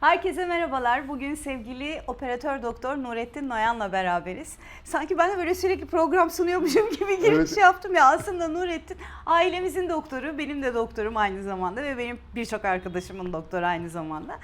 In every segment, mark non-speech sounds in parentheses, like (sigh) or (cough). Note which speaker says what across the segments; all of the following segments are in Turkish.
Speaker 1: Herkese merhabalar. Bugün sevgili operatör doktor Nurettin Noyan'la beraberiz. Sanki ben de böyle sürekli program sunuyormuşum (laughs) gibi giriş
Speaker 2: Evet.
Speaker 1: yaptım ya. Aslında Nurettin ailemizin doktoru, benim de doktorum aynı zamanda ve benim birçok arkadaşımın doktoru aynı zamanda.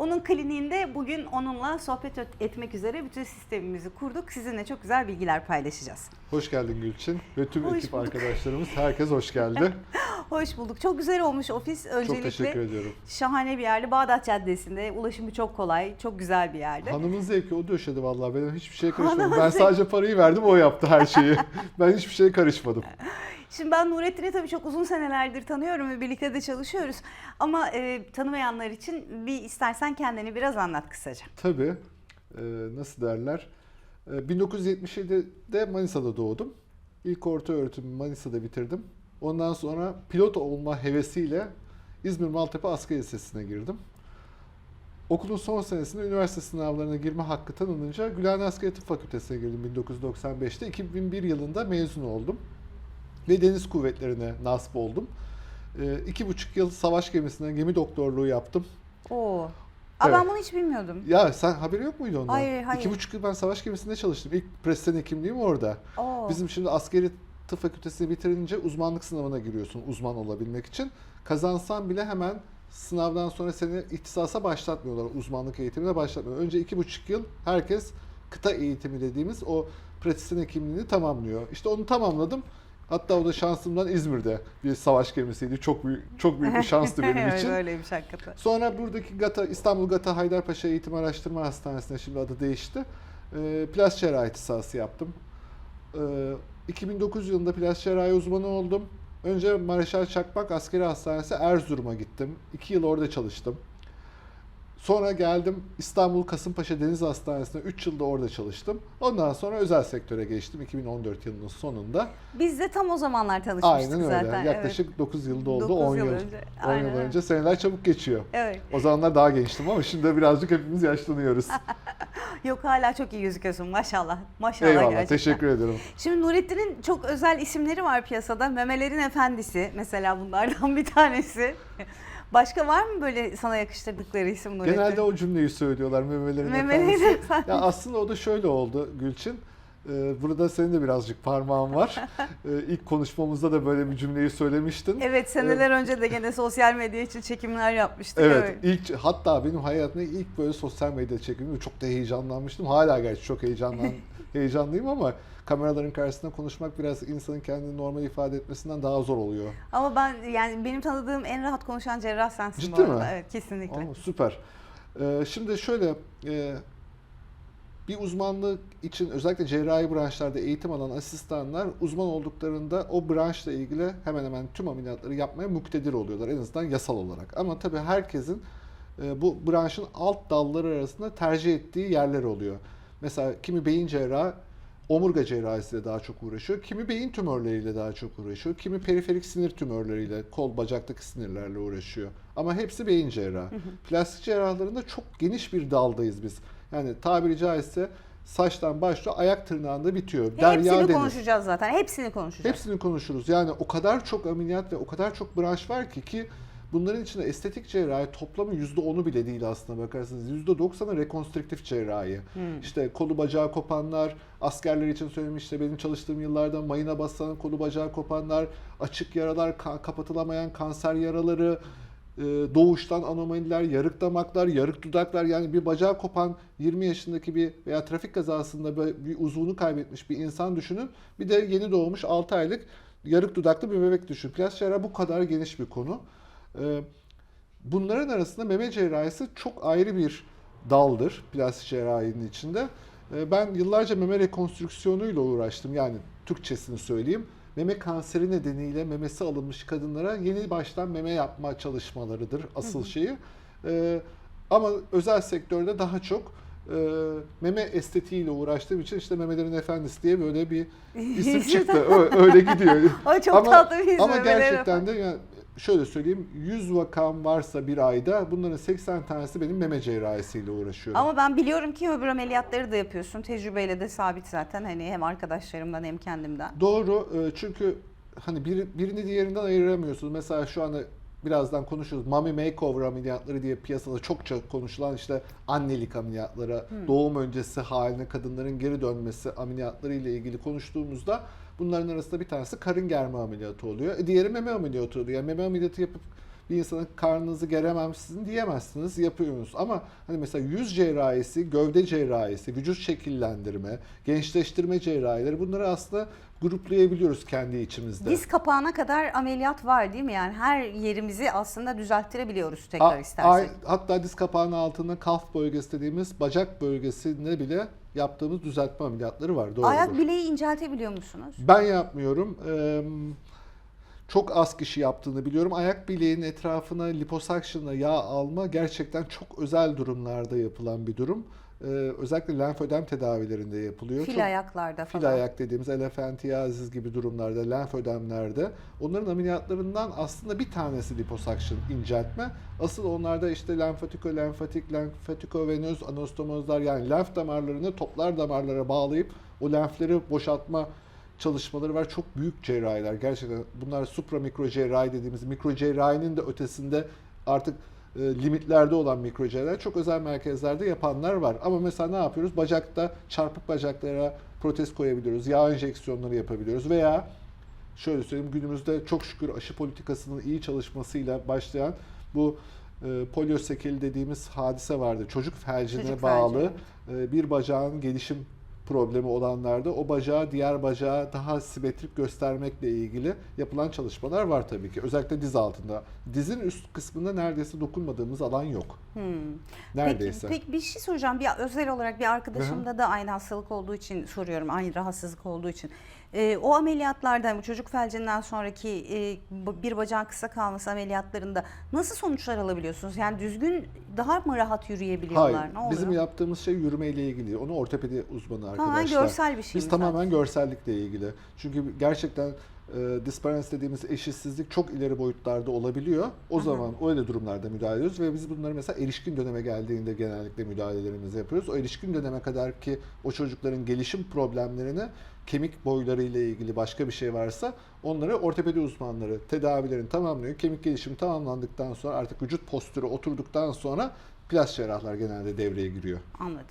Speaker 1: Onun kliniğinde bugün onunla sohbet etmek üzere bütün sistemimizi kurduk. Sizinle çok güzel bilgiler paylaşacağız.
Speaker 2: Hoş geldin Gülçin ve tüm
Speaker 1: Hoş
Speaker 2: ekip
Speaker 1: bulduk.
Speaker 2: arkadaşlarımız. Herkes hoş geldi. (laughs)
Speaker 1: Hoş bulduk. Çok güzel olmuş ofis.
Speaker 2: Çok
Speaker 1: Öncelikle
Speaker 2: teşekkür ediyorum.
Speaker 1: şahane bir yerde. Bağdat Caddesi'nde. Ulaşımı çok kolay. Çok güzel bir yerde.
Speaker 2: Hanımın zevki o döşedi vallahi. Ben hiçbir şeye karışmadım.
Speaker 1: Hanımın
Speaker 2: Ben
Speaker 1: zevki.
Speaker 2: sadece parayı verdim o yaptı her şeyi. (laughs) ben hiçbir şeye karışmadım.
Speaker 1: Şimdi ben Nurettin'i tabii çok uzun senelerdir tanıyorum ve birlikte de çalışıyoruz. Ama e, tanımayanlar için bir istersen kendini biraz anlat kısaca.
Speaker 2: Tabii e, nasıl derler. E, 1977'de Manisa'da doğdum. İlk orta öğretimi Manisa'da bitirdim. Ondan sonra pilot olma hevesiyle İzmir Maltepe Asker Lisesi'ne girdim. Okulun son senesinde üniversite sınavlarına girme hakkı tanınınca Gülhane Askeri Tıp Fakültesi'ne girdim 1995'te. 2001 yılında mezun oldum. Ve Deniz Kuvvetleri'ne nasip oldum. E, iki buçuk yıl savaş gemisinde gemi doktorluğu yaptım.
Speaker 1: Oo. Aa, Ben
Speaker 2: Evet.
Speaker 1: bunu hiç bilmiyordum.
Speaker 2: Ya sen haberi yok muydu ondan?
Speaker 1: Hayır, hayır.
Speaker 2: İki buçuk yıl ben savaş gemisinde çalıştım. İlk presten hekimliğim orada.
Speaker 1: Oo.
Speaker 2: Bizim şimdi askeri tıp fakültesini bitirince uzmanlık sınavına giriyorsun uzman olabilmek için. Kazansan bile hemen sınavdan sonra seni ihtisasa başlatmıyorlar. Uzmanlık eğitimine başlatmıyorlar. Önce iki buçuk yıl herkes kıta eğitimi dediğimiz o pratisyen hekimliğini tamamlıyor. İşte onu tamamladım. Hatta o da şansımdan İzmir'de bir savaş gemisiydi. Çok büyük, çok büyük bir şanstı benim (laughs)
Speaker 1: Evet,
Speaker 2: için.
Speaker 1: Öyleymiş hakikaten.
Speaker 2: Sonra buradaki GATA, İstanbul GATA Haydarpaşa Eğitim Araştırma Hastanesi'ne şimdi adı değişti. Ee, plastik cerrahi ihtisası yaptım. Ee, 2009 yılında plastik cerrahi uzmanı oldum. Önce Mareşal Çakmak Askeri Hastanesi Erzurum'a gittim. İki yıl orada çalıştım. Sonra geldim İstanbul Kasımpaşa Deniz Hastanesi'ne 3 yılda orada çalıştım. Ondan sonra özel sektöre geçtim 2014 yılının sonunda.
Speaker 1: Biz de tam o zamanlar tanışmıştık
Speaker 2: Aynen öyle.
Speaker 1: zaten.
Speaker 2: Yaklaşık 9 yılda oldu.
Speaker 1: Dokuz
Speaker 2: 10
Speaker 1: yıl
Speaker 2: yıl.
Speaker 1: önce.
Speaker 2: 10
Speaker 1: Aynen
Speaker 2: yıl önce. Seneler çabuk geçiyor.
Speaker 1: Evet.
Speaker 2: O zamanlar daha gençtim ama şimdi birazcık hepimiz yaşlanıyoruz. (laughs)
Speaker 1: Yok hala çok iyi gözüküyorsun maşallah. Maşallah
Speaker 2: Eyvallah,
Speaker 1: gerçekten.
Speaker 2: teşekkür ederim.
Speaker 1: Şimdi Nurettin'in çok özel isimleri var piyasada. Memelerin Efendisi mesela bunlardan bir tanesi. Başka var mı böyle sana yakıştırdıkları isim Nurettin?
Speaker 2: Genelde o cümleyi söylüyorlar memelerin
Speaker 1: Memelerin
Speaker 2: efendisi. (laughs) Ya aslında o da şöyle oldu Gülçin. Ee, Burada senin de birazcık parmağın var. (laughs) Ee, İlk konuşmamızda da böyle bir cümleyi söylemiştin.
Speaker 1: Evet seneler önce de gene sosyal medya için çekimler yapmıştık.
Speaker 2: Evet, ilk hatta benim hayatımda ilk böyle sosyal medya çekimimde çok da heyecanlanmıştım. Hala gerçi çok heyecanlan (laughs) heyecanlıyım ama kameraların karşısında konuşmak biraz insanın kendini normal ifade etmesinden daha zor oluyor.
Speaker 1: Ama ben yani benim tanıdığım en rahat konuşan cerrah sensin
Speaker 2: Ciddi
Speaker 1: bu arada.
Speaker 2: mi?
Speaker 1: Evet kesinlikle.
Speaker 2: Aa, süper. Ee, şimdi şöyle e, bir uzmanlık için özellikle cerrahi branşlarda eğitim alan asistanlar uzman olduklarında o branşla ilgili hemen hemen tüm ameliyatları yapmaya muktedir oluyorlar en azından yasal olarak. Ama tabii herkesin e, bu branşın alt dalları arasında tercih ettiği yerler oluyor. Mesela kimi beyin cerrahı omurga cerrahisiyle daha çok uğraşıyor. Kimi beyin tümörleriyle daha çok uğraşıyor. Kimi periferik sinir tümörleriyle, kol bacaktaki sinirlerle uğraşıyor. Ama hepsi beyin cerrahı. Plastik cerrahlarında çok geniş bir daldayız biz. Yani tabiri caizse saçtan başlıyor, ayak tırnağında bitiyor.
Speaker 1: Hepsini
Speaker 2: Derya deniz.
Speaker 1: konuşacağız zaten. Hepsini konuşacağız.
Speaker 2: Hepsini konuşuruz. Yani o kadar çok ameliyat ve o kadar çok branş var ki ki bunların içinde estetik cerrahi toplamı %10'u bile değil aslında bakarsanız. %90'ı rekonstrüktif cerrahi. İşte kolu bacağı kopanlar, askerler için söylemiş işte benim çalıştığım yıllarda mayına basan kolu bacağı kopanlar, açık yaralar, ka- kapatılamayan kanser yaraları, e, doğuştan anomaliler, yarık damaklar, yarık dudaklar yani bir bacağı kopan 20 yaşındaki bir veya trafik kazasında böyle bir uzvunu kaybetmiş bir insan düşünün. Bir de yeni doğmuş 6 aylık yarık dudaklı bir bebek düşün. Plastik cerrahi bu kadar geniş bir konu. E, Bunların arasında meme cerrahisi çok ayrı bir daldır plastik cerrahinin içinde. E, Ben yıllarca meme rekonstrüksiyonuyla uğraştım. Yani Türkçesini söyleyeyim. Meme kanseri nedeniyle memesi alınmış kadınlara yeni baştan meme yapma çalışmalarıdır asıl şeyi. E, Ama özel sektörde daha çok e, meme estetiğiyle uğraştığım için işte memelerin efendisi diye böyle bir isim (laughs) çıktı. Ö- Öyle gidiyor.
Speaker 1: Ay çok tatlı bir isim.
Speaker 2: Ama gerçekten de yani şöyle söyleyeyim 100 vakam varsa bir ayda bunların 80 tanesi benim meme cerrahisiyle uğraşıyorum.
Speaker 1: Ama ben biliyorum ki öbür ameliyatları da yapıyorsun. Tecrübeyle de sabit zaten hani hem arkadaşlarımdan hem kendimden.
Speaker 2: Doğru e, çünkü hani bir, birini diğerinden ayıramıyorsunuz. Mesela şu anda birazdan konuşuyoruz. Mommy makeover ameliyatları diye piyasada çokça konuşulan işte annelik ameliyatları, doğum öncesi haline kadınların geri dönmesi ameliyatları ile ilgili konuştuğumuzda bunların arasında bir tanesi karın germe ameliyatı oluyor. E, diğeri meme ameliyatı oluyor. Yani meme ameliyatı yapıp bir insanın karnınızı geremem sizin diyemezsiniz, yapıyorsunuz. Ama hani mesela yüz cerrahisi, gövde cerrahisi, vücut şekillendirme, gençleştirme cerrahileri bunları aslında gruplayabiliyoruz kendi içimizde.
Speaker 1: Diz kapağına kadar ameliyat var değil mi? Yani her yerimizi aslında düzelttirebiliyoruz tekrar
Speaker 2: A-
Speaker 1: istersek.
Speaker 2: ay- hatta diz kapağının altında kalf bölgesi dediğimiz bacak bölgesinde bile yaptığımız düzeltme ameliyatları var. Doğrudur.
Speaker 1: Ayak bileği inceltebiliyor musunuz?
Speaker 2: Ben yapmıyorum. Ee, çok az kişi yaptığını biliyorum. Ayak bileğinin etrafına liposuction'la yağ alma gerçekten çok özel durumlarda yapılan bir durum. Ee, özellikle lenfödem tedavilerinde yapılıyor.
Speaker 1: Fil
Speaker 2: Çok-
Speaker 1: ayaklarda falan.
Speaker 2: Fil ayak dediğimiz elefantiaziz gibi durumlarda, lenfödemlerde onların ameliyatlarından aslında bir tanesi liposuction inceltme. Asıl onlarda işte lenfatiko, lenfatik, lenfatiko venöz anastomozlar yani lenf damarlarını toplar damarlara bağlayıp o lenfleri boşaltma çalışmaları var. Çok büyük cerrahiler. Gerçekten bunlar supra mikro cerrahi dediğimiz mikro cerrahinin de ötesinde artık e, limitlerde olan mikro cerrahi çok özel merkezlerde yapanlar var. Ama mesela ne yapıyoruz? Bacakta çarpık bacaklara protez koyabiliyoruz. Yağ enjeksiyonları yapabiliyoruz veya şöyle söyleyeyim günümüzde çok şükür aşı politikasının iyi çalışmasıyla başlayan bu e, poliosekeli dediğimiz hadise vardı. Çocuk felcine
Speaker 1: Çocuk
Speaker 2: bağlı
Speaker 1: felci.
Speaker 2: e, bir bacağın gelişim problemi olanlarda o bacağı diğer bacağı daha simetrik göstermekle ilgili yapılan çalışmalar var tabii ki. Özellikle diz altında. Dizin üst kısmında neredeyse dokunmadığımız alan yok.
Speaker 1: Hmm.
Speaker 2: Neredeyse.
Speaker 1: Peki, peki bir şey soracağım. Bir özel olarak bir arkadaşımda da aynı hastalık olduğu için soruyorum. Aynı rahatsızlık olduğu için. Ee, o ameliyatlarda bu çocuk felcinden sonraki e, bir bacağın kısa kalması ameliyatlarında nasıl sonuçlar alabiliyorsunuz? Yani düzgün daha mı rahat yürüyebiliyorlar?
Speaker 2: Hayır.
Speaker 1: Ne oluyor?
Speaker 2: Bizim yaptığımız şey yürümeyle ilgili. Onu ortopedi uzmanı arkadaşlar.
Speaker 1: Tamamen görsel bir şey
Speaker 2: Biz
Speaker 1: mi
Speaker 2: tamamen görsellikle ilgili. Çünkü gerçekten e, disparence dediğimiz eşitsizlik çok ileri boyutlarda olabiliyor. O zaman öyle durumlarda müdahale ediyoruz ve biz bunları mesela erişkin döneme geldiğinde genellikle müdahalelerimizi yapıyoruz. O erişkin döneme kadar ki o çocukların gelişim problemlerini kemik boyları ile ilgili başka bir şey varsa onları ortopedi uzmanları tedavilerini tamamlıyor. Kemik gelişimi tamamlandıktan sonra artık vücut postürü oturduktan sonra plastik cerrahlar genelde devreye giriyor.
Speaker 1: Anladım.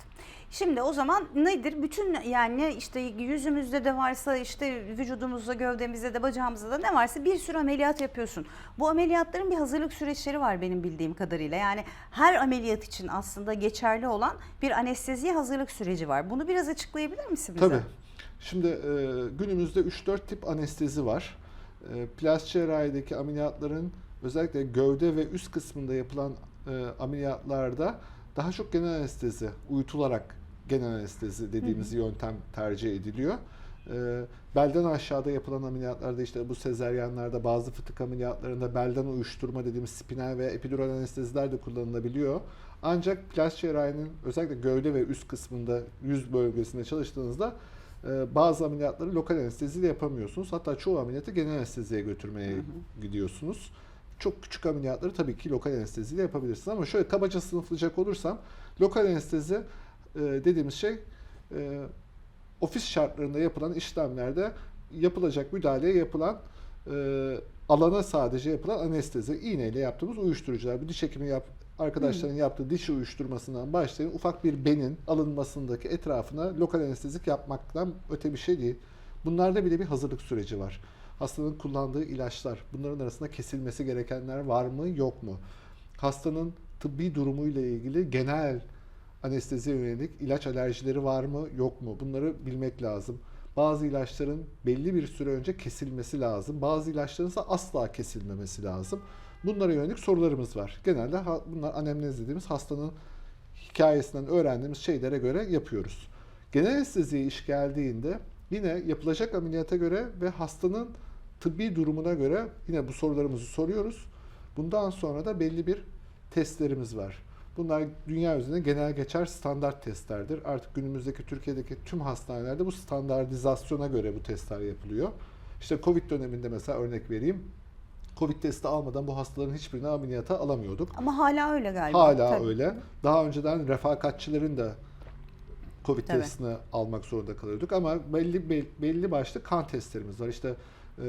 Speaker 1: Şimdi o zaman nedir? Bütün yani işte yüzümüzde de varsa işte vücudumuzda, gövdemizde de bacağımızda da ne varsa bir sürü ameliyat yapıyorsun. Bu ameliyatların bir hazırlık süreçleri var benim bildiğim kadarıyla. Yani her ameliyat için aslında geçerli olan bir anesteziye hazırlık süreci var. Bunu biraz açıklayabilir misin bize?
Speaker 2: Tabii. Şimdi e, günümüzde 3-4 tip anestezi var. E, plastik cerrahideki ameliyatların özellikle gövde ve üst kısmında yapılan e, ameliyatlarda daha çok genel anestezi, uyutularak genel anestezi dediğimiz yöntem tercih ediliyor. E, belden aşağıda yapılan ameliyatlarda işte bu sezeryanlarda bazı fıtık ameliyatlarında belden uyuşturma dediğimiz spinal ve epidural anesteziler de kullanılabiliyor. Ancak plastik cerrahinin özellikle gövde ve üst kısmında yüz bölgesinde çalıştığınızda bazı ameliyatları lokal anesteziyle yapamıyorsunuz. Hatta çoğu ameliyatı genel anesteziye götürmeye gidiyorsunuz. Çok küçük ameliyatları tabii ki lokal anesteziyle yapabilirsiniz ama şöyle kabaca sınıflayacak olursam lokal anestezi e, dediğimiz şey e, ofis şartlarında yapılan işlemlerde yapılacak müdahaleye yapılan e, alana sadece yapılan anestezi, iğneyle yaptığımız uyuşturucular. Bu diş hekimi yap, arkadaşların yaptığı diş uyuşturmasından başlayın ufak bir benin alınmasındaki etrafına lokal anestezik yapmaktan öte bir şey değil. Bunlarda bile bir hazırlık süreci var. Hastanın kullandığı ilaçlar, bunların arasında kesilmesi gerekenler var mı, yok mu? Hastanın tıbbi durumuyla ilgili genel anesteziye yönelik ilaç alerjileri var mı, yok mu? Bunları bilmek lazım. Bazı ilaçların belli bir süre önce kesilmesi lazım. Bazı ilaçların ise asla kesilmemesi lazım. Bunlara yönelik sorularımız var. Genelde bunlar anemnez dediğimiz hastanın hikayesinden öğrendiğimiz şeylere göre yapıyoruz. Genel anesteziye iş geldiğinde yine yapılacak ameliyata göre ve hastanın tıbbi durumuna göre yine bu sorularımızı soruyoruz. Bundan sonra da belli bir testlerimiz var. Bunlar dünya üzerinde genel geçer standart testlerdir. Artık günümüzdeki Türkiye'deki tüm hastanelerde bu standartizasyona göre bu testler yapılıyor. İşte Covid döneminde mesela örnek vereyim. Covid testi almadan bu hastaların hiçbirini ameliyata alamıyorduk.
Speaker 1: Ama hala öyle galiba.
Speaker 2: Hala
Speaker 1: Tabii.
Speaker 2: öyle. Daha önceden refakatçilerin de Covid
Speaker 1: Tabii.
Speaker 2: testini almak zorunda kalıyorduk ama belli belli, başlı kan testlerimiz var. İşte e,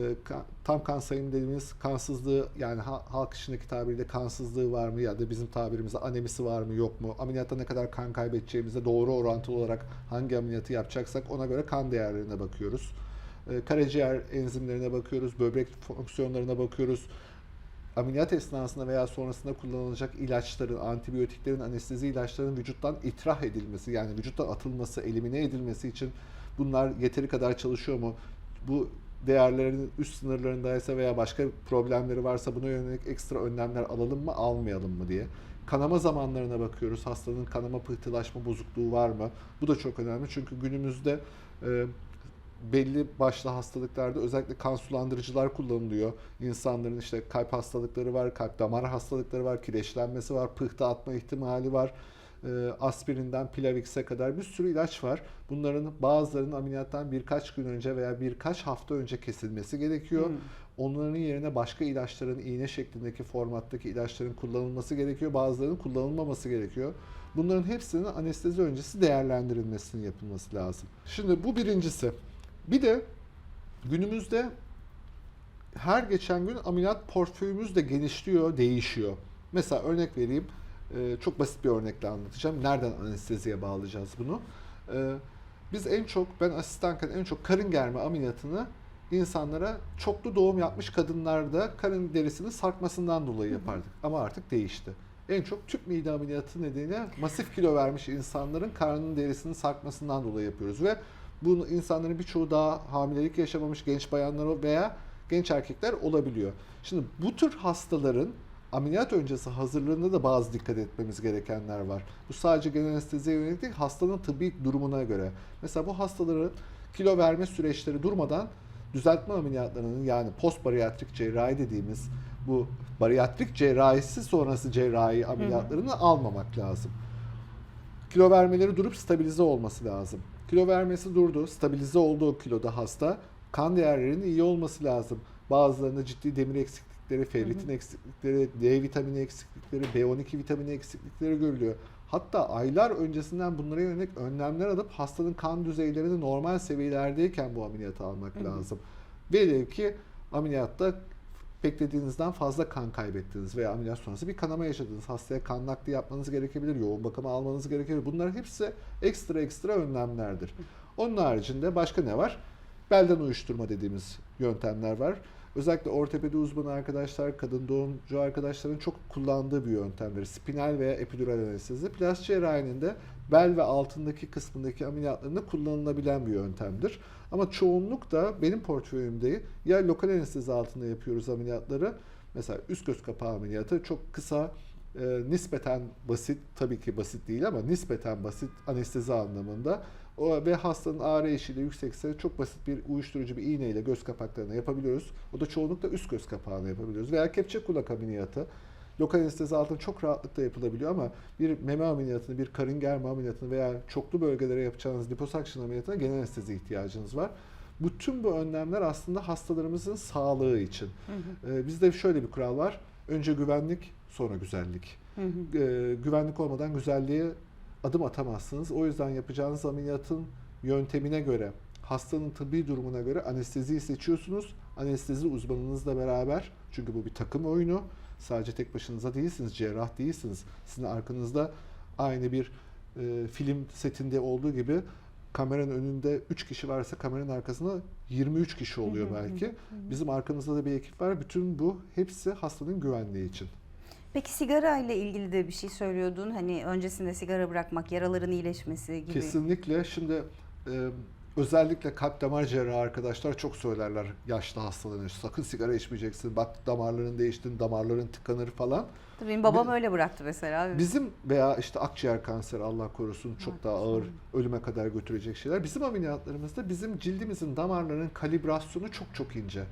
Speaker 2: tam kan sayımı dediğimiz kansızlığı yani ha- halk içindeki tabiriyle kansızlığı var mı ya da bizim tabirimizde anemisi var mı yok mu? Ameliyatta ne kadar kan kaybedeceğimize doğru orantılı olarak hangi ameliyatı yapacaksak ona göre kan değerlerine bakıyoruz. E, karaciğer enzimlerine bakıyoruz, böbrek fonksiyonlarına bakıyoruz ameliyat esnasında veya sonrasında kullanılacak ilaçların, antibiyotiklerin, anestezi ilaçlarının vücuttan itrah edilmesi yani vücuttan atılması, elimine edilmesi için bunlar yeteri kadar çalışıyor mu? Bu değerlerin üst sınırlarındaysa veya başka problemleri varsa buna yönelik ekstra önlemler alalım mı, almayalım mı diye. Kanama zamanlarına bakıyoruz. Hastanın kanama pıhtılaşma bozukluğu var mı? Bu da çok önemli çünkü günümüzde e, belli başlı hastalıklarda özellikle kan sulandırıcılar kullanılıyor. İnsanların işte kalp hastalıkları var, kalp damar hastalıkları var, kireçlenmesi var, pıhtı atma ihtimali var. Ee, aspirinden Plavix'e kadar bir sürü ilaç var. Bunların bazılarının ameliyattan birkaç gün önce veya birkaç hafta önce kesilmesi gerekiyor.
Speaker 1: Hmm.
Speaker 2: Onların yerine başka ilaçların iğne şeklindeki formattaki ilaçların kullanılması gerekiyor. Bazılarının kullanılmaması gerekiyor. Bunların hepsinin anestezi öncesi değerlendirilmesinin yapılması lazım. Şimdi bu birincisi. Bir de günümüzde her geçen gün ameliyat portföyümüz de genişliyor, değişiyor. Mesela örnek vereyim. Ee, Çok basit bir örnekle anlatacağım. Nereden anesteziye bağlayacağız bunu? Ee, Biz en çok, ben asistanken en çok karın germe ameliyatını insanlara çoklu doğum yapmış kadınlarda karın derisinin sarkmasından dolayı yapardık. Ama artık değişti. En çok tüp mide ameliyatı nedeniyle masif kilo vermiş insanların karnının derisinin sarkmasından dolayı yapıyoruz ve bu insanların birçoğu daha hamilelik yaşamamış genç bayanlar veya genç erkekler olabiliyor. Şimdi bu tür hastaların ameliyat öncesi hazırlığında da bazı dikkat etmemiz gerekenler var. Bu sadece genel anesteziye yönelik değil, hastanın tıbbi durumuna göre. Mesela bu hastaların kilo verme süreçleri durmadan düzeltme ameliyatlarının yani post bariyatrik cerrahi dediğimiz bu bariyatrik cerrahisi sonrası cerrahi ameliyatlarını almamak lazım. Kilo vermeleri durup stabilize olması lazım. Kilo vermesi durdu, stabilize olduğu kiloda hasta. Kan değerlerinin iyi olması lazım. Bazılarında ciddi demir eksiklikleri, ferritin eksiklikleri, D vitamini eksiklikleri, B12 vitamini eksiklikleri görülüyor. Hatta aylar öncesinden bunlara yönelik önlemler alıp hastanın kan düzeylerini normal seviyelerdeyken bu ameliyatı almak lazım. Velev ki ameliyatta beklediğinizden fazla kan kaybettiniz veya ameliyat sonrası bir kanama yaşadınız. Hastaya kan nakli yapmanız gerekebilir, yoğun bakıma almanız gerekebilir. Bunlar hepsi ekstra ekstra önlemlerdir. Onun haricinde başka ne var? Belden uyuşturma dediğimiz yöntemler var. Özellikle ortopedi uzmanı arkadaşlar, kadın doğumcu arkadaşların çok kullandığı bir yöntemdir. Spinal veya epidural anestezi. Plastik cerrahinin de bel ve altındaki kısmındaki ameliyatlarında kullanılabilen bir yöntemdir. Ama çoğunluk da benim portföyümde ya lokal anestezi altında yapıyoruz ameliyatları. Mesela üst göz kapağı ameliyatı çok kısa, e, nispeten basit, tabii ki basit değil ama nispeten basit anestezi anlamında. O, ve hastanın ağrı eşiği yüksekse çok basit bir uyuşturucu bir iğneyle göz kapaklarına yapabiliyoruz. O da çoğunlukla üst göz kapağına yapabiliyoruz. Veya kepçe kulak ameliyatı. Lokal anestezi altında çok rahatlıkla yapılabiliyor ama bir meme ameliyatını, bir karın germe ameliyatını veya çoklu bölgelere yapacağınız liposuction ameliyatına genel anestezi ihtiyacınız var. Bütün bu önlemler aslında hastalarımızın sağlığı için. Ee, bizde şöyle bir kural var. Önce güvenlik, sonra güzellik. Ee, güvenlik olmadan güzelliğe adım atamazsınız. O yüzden yapacağınız ameliyatın yöntemine göre, hastanın tıbbi durumuna göre anesteziyi seçiyorsunuz. Anestezi uzmanınızla beraber, çünkü bu bir takım oyunu. Sadece tek başınıza değilsiniz, cerrah değilsiniz. Sizin arkanızda aynı bir e, film setinde olduğu gibi kameranın önünde 3 kişi varsa kameranın arkasında 23 kişi oluyor belki. Bizim arkamızda da bir ekip var. Bütün bu hepsi hastanın güvenliği için.
Speaker 1: Peki sigara ile ilgili de bir şey söylüyordun. Hani öncesinde sigara bırakmak, yaraların iyileşmesi gibi.
Speaker 2: Kesinlikle. Şimdi e, özellikle kalp damar cerrahı arkadaşlar çok söylerler yaşlı hastalarına. Sakın sigara içmeyeceksin. Bak damarların değiştin, damarların tıkanır falan.
Speaker 1: Tabii Benim babam
Speaker 2: Bi-
Speaker 1: öyle bıraktı mesela.
Speaker 2: Bizim veya işte akciğer kanseri Allah korusun çok daha ağır ölüme kadar götürecek şeyler. Bizim ameliyatlarımızda bizim cildimizin damarlarının kalibrasyonu çok çok ince.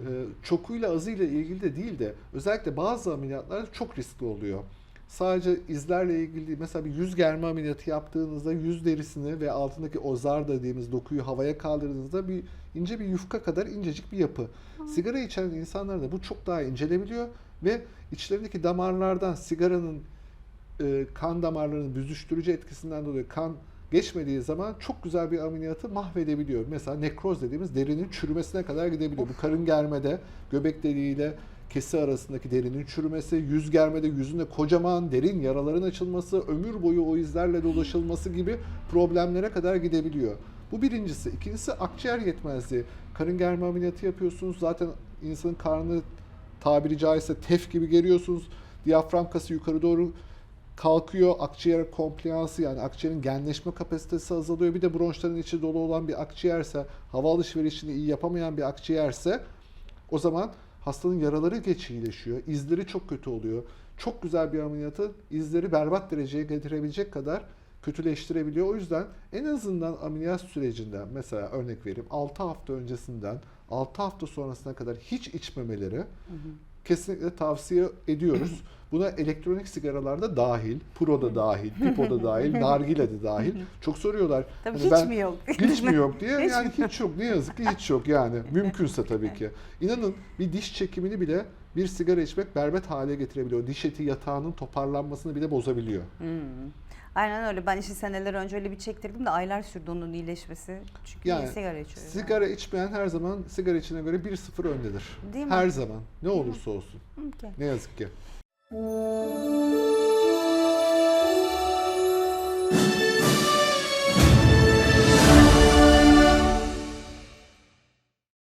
Speaker 2: Ee, çokuyla azıyla ilgili de değil de özellikle bazı ameliyatlar çok riskli oluyor. sadece izlerle ilgili. Mesela bir yüz germe ameliyatı yaptığınızda yüz derisini ve altındaki ozar dediğimiz dokuyu havaya kaldırdığınızda bir ince bir yufka kadar incecik bir yapı. Sigara içen insanlarda da bu çok daha incelebiliyor ve içlerindeki damarlardan sigaranın e, kan damarlarının büzüştürücü etkisinden dolayı kan geçmediği zaman çok güzel bir ameliyatı mahvedebiliyor. Mesela nekroz dediğimiz derinin çürümesine kadar gidebiliyor. Bu karın germede göbek deliğiyle kesi arasındaki derinin çürümesi, yüz germede yüzünde kocaman derin yaraların açılması, ömür boyu o izlerle dolaşılması gibi problemlere kadar gidebiliyor. Bu birincisi. İkincisi akciğer yetmezliği. Karın germe ameliyatı yapıyorsunuz. Zaten insanın karnı tabiri caizse tef gibi geriyorsunuz. Diyafram kası yukarı doğru kalkıyor. Akciğer kompliyansı yani akciğerin genleşme kapasitesi azalıyor. Bir de bronşların içi dolu olan bir akciğerse, hava alışverişini iyi yapamayan bir akciğerse o zaman hastanın yaraları geç iyileşiyor. İzleri çok kötü oluyor. Çok güzel bir ameliyatı izleri berbat dereceye getirebilecek kadar kötüleştirebiliyor. O yüzden en azından ameliyat sürecinden mesela örnek vereyim 6 hafta öncesinden 6 hafta sonrasına kadar hiç içmemeleri kesinlikle tavsiye ediyoruz. (clears throat) Buna elektronik sigaralar da dahil, pro da dahil, pipo da dahil, (laughs) nargile de dahil. Çok soruyorlar.
Speaker 1: Tabii
Speaker 2: Hani
Speaker 1: hiç
Speaker 2: ben-
Speaker 1: mi yok?
Speaker 2: Hiç mi yok diye
Speaker 1: Hiç
Speaker 2: yani hiç yok. Ne yazık ki hiç yok yani. (laughs) Mümkünse tabii ki. İnanın bir diş çekimini bile bir sigara içmek berbat hale getirebiliyor. Diş eti yatağının toparlanmasını bile bozabiliyor.
Speaker 1: Hmm. Aynen öyle. Ben işte seneler önce öyle bir çektirdim de aylar sürdü onun iyileşmesi. Çünkü
Speaker 2: Yani
Speaker 1: sigara içiyoruz.
Speaker 2: Sigara içmeyen her zaman sigara içine göre 1-0 öndedir.
Speaker 1: Değil mi?
Speaker 2: Her zaman. Ne olursa olsun.
Speaker 1: Okey.
Speaker 2: Ne yazık ki. Música